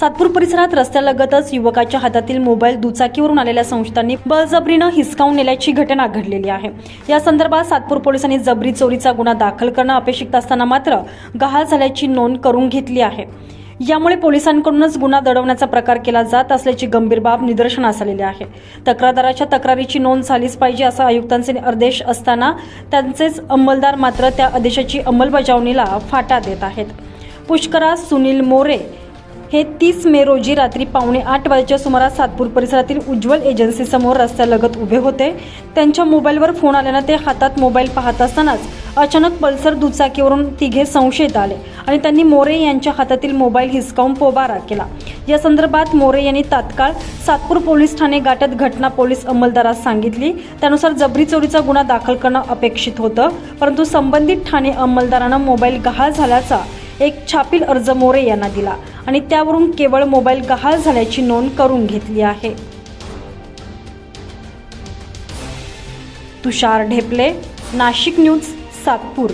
सातपूर परिसरात रस्त्यालगतच युवकाच्या हातातील मोबाईल दुचाकीवरून आलेल्या संस्थांनी बळजबरीनं हिसकावून नेल्याची घटना घडलेली आहे. या संदर्भात सातपूर पोलिसांनी जबरी चोरीचा गुन्हा दाखल करणं अपेक्षित असताना मात्र गहाळ झाल्याची नोंद करून घेतली आहे. यामुळे पोलिसांकडूनच गुन्हा दडवण्याचा प्रकार केला जात असल्याची गंभीर बाब निदर्शनास आलेली आहे. तक्रारदाराच्या तक्रारीची नोंद झालीच पाहिजे असा आयुक्तांचे आदेश असताना त्यांचेच अंमलदार मात्र त्या आदेशाची अंमलबजावणीला फाटा देत आहेत. पुष्करा सुनील मोरे हे तीस मे रोजी रात्री पावणे आठ वाजेच्या सुमारास सातपूर परिसरातील उज्ज्वल एजन्सी समोर रस्त्यालगत उभे होते. त्यांच्या मोबाईलवर फोन आल्यानं ते हातात मोबाईल पाहत असतानाच अचानक पल्सर दुचाकीवरून तिघे संशयित आले आणि त्यांनी मोरे यांच्या हातातील मोबाईल हिसकावून पोबारा केला. या संदर्भात मोरे यांनी तात्काळ सातपूर पोलीस ठाणे गाठत घटना पोलीस अंमलदारास सांगितली. त्यानुसार जबरी चोरीचा गुन्हा दाखल करणं अपेक्षित होतं परंतु संबंधित ठाणे अंमलदारानं मोबाईल गहाळ झाल्याचा एक छापील अर्ज मोरे यांना दिला आणि त्यावरून केवळ मोबाईल गहाळ झाल्याची नोंद करून घेतली आहे. तुषार ढेपले नाशिक न्यूज सातपूर.